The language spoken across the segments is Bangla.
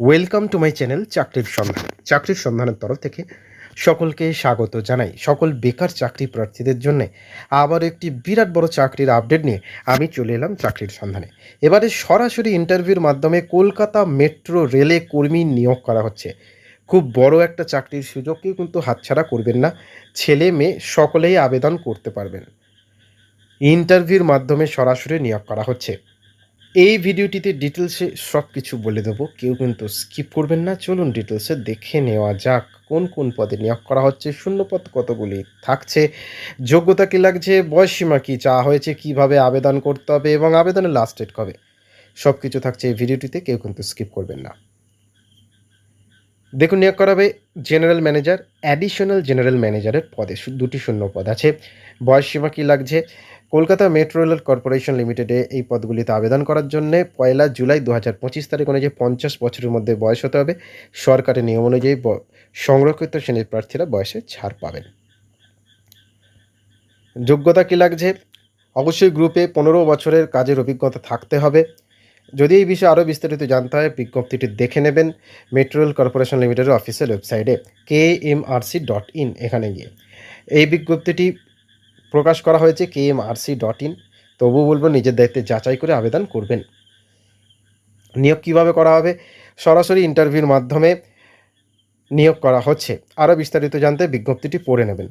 ওয়েলকাম টু মাই চ্যানেল চাকরির সন্ধান চাকরির সন্ধানের তরফ থেকে সকলকে স্বাগত জানাই। সকল বেকার চাকরি প্রার্থীদের জন্য আবার একটি বিরাট বড় চাকরির আপডেট নিয়ে আমি চলে এলাম চাকরির সন্ধানে এবারে সরাসরি ইন্টারভিউর মাধ্যমে কলকাতা মেট্রো রেলে কর্মী নিয়োগ করা হচ্ছে। খুব বড় একটা চাকরির সুযোগকে কিন্তু হাতছাড়া করবেন না। ছেলে মেয়ে সকলেই আবেদন করতে পারবেন। ইন্টারভিউর মাধ্যমে সরাসরি নিয়োগ করা হচ্ছে। এই ভিডিওটিতে ডিটেলসে সব কিছু বলে দেবো। কেউ কিন্তু স্কিপ করবেন না। চলুন ডিটেলসে দেখে নেওয়া যাক কোন কোন পদে নিয়োগ করা হচ্ছে শূন্যপদ কতগুলি থাকছে, যোগ্যতা কী লাগছে বয়সীমা কী চাওয়া হয়েছে, কীভাবে আবেদন করতে হবে এবং আবেদনের লাস্ট ডেট কবে। সব কিছু থাকছে এই ভিডিওটিতে, কেউ কিন্তু স্কিপ করবেন না। দেখুন, নিয়োগ করা হবে জেনারেল ম্যানেজার অ্যাডিশনাল জেনারেল ম্যানেজারের পদে। দুটি শূন্য পদ আছে। বয়সসীমা কী লাগছে? কলকাতা মেট্রো রেল কর্পোরেশন লিমিটেডে এই পদগুলিতে আবেদন করার জন্য পয়লা জুলাই দু হাজার পঁচিশ তারিখ অনুযায়ী পঞ্চাশ বছরের মধ্যে বয়স হতে হবে। সরকারের নিয়ম অনুযায়ী সংরক্ষিত শ্রেণির প্রার্থীরা বয়সে ছাড় পাবেন। যোগ্যতা কী লাগছে? অবশ্যই গ্রুপে পনেরো বছরের কাজের অভিজ্ঞতা থাকতে হবে। যদি এই বিষয়ে আরও বিস্তারিত জানতে হয়, বিজ্ঞপ্তিটি দেখে নেবেন মেট্রো রেল কর্পোরেশন লিমিটেডের অফিসিয়াল ওয়েবসাইটে K M R C dot in এখানে গিয়ে। এই বিজ্ঞপ্তিটি প্রকাশ করা হয়েছে K M R C dot in তবু বলব, নিজের দায়িত্বে যাচাই করে আবেদন করবেন। নিয়োগ কীভাবে করা হবে? সরাসরি ইন্টারভিউর মাধ্যমে নিয়োগ করা হচ্ছে। আরও বিস্তারিত জানতে বিজ্ঞপ্তিটি পড়ে নেবেন।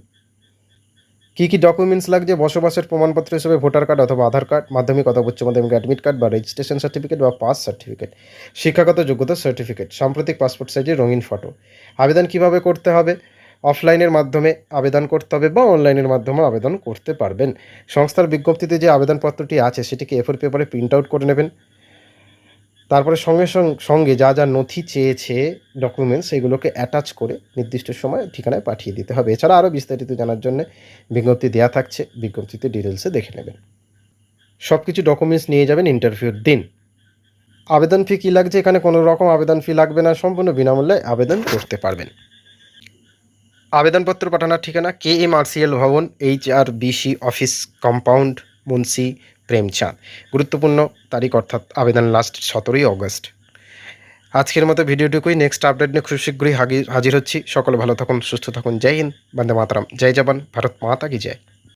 কী কী ডকুমেন্টস লাগছে? বসবাসের প্রমাণপত্র হিসেবে ভোটার কার্ড অথবা আধার কার্ড মাধ্যমিক অথবা উচ্চ মাধ্যমিক অ্যাডমিট কার্ড বা রেজিস্ট্রেশন সার্টিফিকেট বা পাস সার্টিফিকেট শিক্ষাগত যোগ্যতা সার্টিফিকেট সাম্প্রতিক পাসপোর্ট সাইজের রঙিন ফটো আবেদন কীভাবে করতে হবে? অফলাইনের মাধ্যমে আবেদন করতে হবে বা অনলাইনের মাধ্যমে আবেদন করতে পারবেন। সংস্থার বিজ্ঞপ্তিতে যে আবেদনপত্রটি আছে, সেটিকে এফোর পেপারে প্রিন্ট আউট করে নেবেন। তারপরে সঙ্গে সঙ্গ- যা যা নথি চেয়েছে ডকুমেন্টস সেগুলোকে অ্যাটাচ করে নির্দিষ্ট সময় ঠিকানায় পাঠিয়ে দিতে হবে। এছাড়া আরও বিস্তারিত জানার জন্য বিজ্ঞপ্তি দেওয়া থাকছে। বিজ্ঞপ্তিতে ডিটেলসে দেখে নেবেন। সব কিছু ডকুমেন্টস নিয়ে যাবেন ইন্টারভিউর দিন। আবেদন ফি কী লাগছে? এখানে কোনো রকম আবেদন ফি লাগবে না। সম্পূর্ণ বিনামূল্যে আবেদন করতে পারবেন। আবেদনপত্র পাঠানোর ঠিকানা কে এম আর সি এল ভবন, H R BC office compound, Munshi Premchand গুরুত্বপূর্ণ তারিখ অর্থাৎ আবেদন লাস্ট সতেরোই অগস্ট। আজকের মতো ভিডিওটুকুই। নেক্সট আপডেট নিয়ে খুব শীঘ্রই হাজির হচ্ছি। সকলে ভালো থাকুন, সুস্থ থাকুন। জয় হিন্দ। বন্দে মাতারাম। জয় জবান। ভারত মাতা কি জয়।